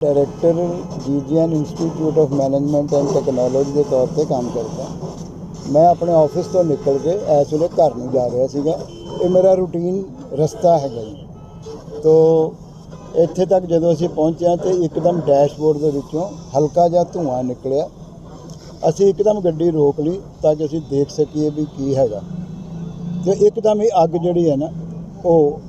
Director GGN institute of management and technology ਦੇ ਤੌਰ ਤੇ ਕੰਮ ਕਰਦਾ। ਮੈਂ ਆਪਣੇ ਆਫਿਸ ਤੋਂ ਨਿਕਲ ਕੇ ਇਸ ਵੇਲੇ ਘਰ ਨੂੰ ਜਾ ਰਿਹਾ ਸੀਗਾ। ਇਹ ਮੇਰਾ ਰੂਟੀਨ ਰਸਤਾ ਹੈਗਾ ਜੀ। ਤੋ ਇੱਥੇ ਤੱਕ ਜਦੋਂ ਅਸੀਂ ਪਹੁੰਚਿਆ ਤੇ ਇੱਕਦਮ ਡੈਸ਼ਬੋਰਡ ਦੇ ਵਿੱਚੋਂ ਹਲਕਾ ਜਿਹਾ ਧੂੰਆਂ ਨਿਕਲਿਆ। ਅਸੀਂ ਇੱਕਦਮ ਗੱਡੀ ਰੋਕ ਲਈ ਤਾਂ ਕਿ ਅਸੀਂ ਦੇਖ ਸਕੀਏ ਵੀ ਕੀ ਹੈਗਾ। ਤੇ ਇੱਕਦਮ ਹੀ ਅੱਗ ਜਿਹੜੀ ਹੈ ਨਾ ਉਹ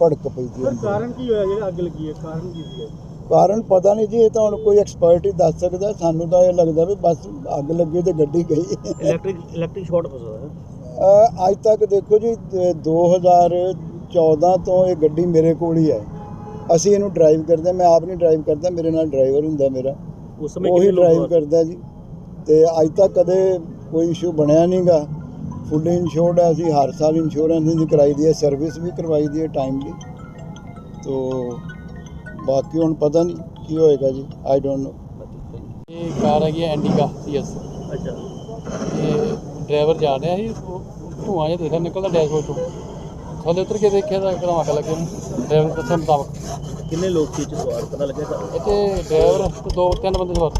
ਭੜਕ ਪਈ ਜੀ। ਕਾਰਨ ਕੀ ਹੋਇਆ? ਜਿਹੜਾ ਅੱਗ ਲੱਗੀ ਹੈ ਕਾਰਨ ਕੀ ਸੀ ਕਾਰਨ ਪਤਾ ਨਹੀਂ ਜੀ ਇਹ ਤਾਂ ਹੁਣ ਕੋਈ ਐਕਸਪਰਟ ਹੀ ਦੱਸ ਸਕਦਾ। ਸਾਨੂੰ ਤਾਂ ਇਹ ਲੱਗਦਾ ਵੀ ਬਸ ਅੱਗ ਲੱਗੀ ਤੇ ਗੱਡੀ ਗਈ। ਇਲੈਕਟ੍ਰਿਕ ਇਲੈਕਟ੍ਰਿਕ ਸ਼ਾਰਟ ਫਸਾ ਹੈ ਅੱਜ ਤੱਕ ਦੇਖੋ ਜੀ ਅ, 2014 ਤੋਂ ਇਹ ਗੱਡੀ ਮੇਰੇ ਕੋਲ ਹੀ ਹੈ। ਅਸੀਂ ਇਹਨੂੰ ਡਰਾਈਵ ਕਰਦੇ। ਮੈਂ ਆਪ ਨਹੀਂ ਡਰਾਈਵ ਕਰਦਾ ਮੇਰੇ ਨਾਲ ਡਰਾਈਵਰ ਹੁੰਦਾ ਮੇਰਾ। ਉਸ ਸਮੇਂ ਕਿੰਨੇ ਡਰਾਈਵ ਕਰਦਾ ਜੀ। ਤੇ ਅੱਜ ਤੱਕ ਕਦੇ ਕੋਈ ਇਸ਼ੂ ਬਣਿਆ ਨਹੀਂਗਾ ਫੁੱਲ ਇੰਸ਼ੋਰਡ ਹੈ ਅਸੀਂ ਹਰ ਸਾਲ ਇੰਸ਼ੋਰੈਂਸ ਦੀ ਕਰਾਈ ਦੀ ਹੈ ਸਰਵਿਸ ਵੀ ਕਰਵਾਈ ਦੀ ਹੈ ਟਾਈਮਲੀ ਤੋ ਬਾਕੀ ਹੁਣ ਪਤਾ ਨਹੀਂ ਕੀ ਹੋਏਗਾ ਜੀ ਆਈ ਡੋਨਟ ਨੋ ਇਹ ਕਾਰ ਹੈਗੀ ਐਂਡੀਗਾ ਸੀਐਸ ਅੱਛਾ। ਤੇ ਡਰਾਈਵਰ ਜਾ ਰਿਹਾ ਸੀ ਉਹ ਧੂਆਂ ਜਿਹਾ ਦੇਖਿਆ ਨਿਕਲਦਾ ਡੈਸ਼ਬੋਰਡ ਤੋਂ। ਥੱਲੇ ਉਤਰ ਕੇ ਦੇਖਿਆ ਤਾਂ ਇੱਕਦਮ ਅੱਗ ਲੱਗੀ ਉਹਨੂੰ। ਡਰਾਈਵਰ ਦੇ ਦੱਸਣ ਮੁਤਾਬਕ। ਕਿੰਨੇ ਲੋਕ ਸੀ ਇਹ 'ਚ ਸਵਾਰ? ਪਤਾ ਲੱਗਿਆ ਤਾਂ? ਇੱਥੇ ਡਰਾਈਵਰ ਤੇ ਦੋ ਤਿੰਨ ਬੰਦੇ ਸਵਾਰ।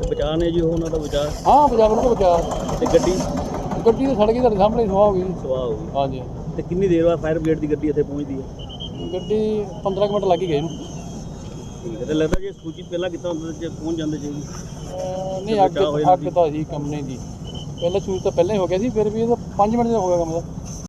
ਤੇ ਬਚਾਅ ਨੇ ਜੀ ਉਹ ਉਹਨਾਂ ਦਾ ਬਚਾਅ? ਹਾਂ ਪੰਜਾਬ ਨੂੰ ਬਚਾ ਤੇ ਗੱਡੀ? ਗੱਡੀ ਤਾਂ ਸੜ ਗਈ ਤੁਹਾਡੇ ਸਾਹਮਣੇ ਸੁਆਹ ਹੋ ਗਈ ਜੀ। ਸਵਾਹ ਹੋ ਗਈ। ਹਾਂਜੀ। ਤੇ ਕਿੰਨੀ ਦੇਰ ਬਾਅਦ ਫਾਇਰ ਬ੍ਰਿਗੇਡ ਦੀ ਗੱਡੀ ਇੱਥੇ ਪਹੁੰਚਦੀ ਹੈ? ਗੱਡੀ 15 ਕੁ ਮਿੰਟ ਲੱਗ ਹੀ ਗਏ ਇਹਨੂੰ। ਠੀਕ ਹੈ ਤੇ ਲੱਗਦਾ ਜੇ ਸੂਚਿਤ ਪਹਿਲਾਂ ਕੀਤਾ ਹੁੰਦਾ ਜੇ ਪਹੁੰਚ ਜਾਂਦੇ ਜੀ ਅਹ ਨਹੀਂ ਅੱਗ ਬਚਾਅ ਹੋ ਜਾਂਦੀ। ਅੱਗ ਤਾਂ ਸੀ ਕੰਮ ਨਹੀਂ ਦੀ। ਪਹਿਲਾਂ ਸੂਚ ਤਾਂ ਪਹਿਲਾਂ ਹੀ ਹੋ ਗਿਆ ਸੀ ਫਿਰ ਵੀ ਇਹ ਤਾਂ 5 ਮਿੰਟ ਦਾ ਹੋ ਗਿਆ ਕੰਮ ਦਾ।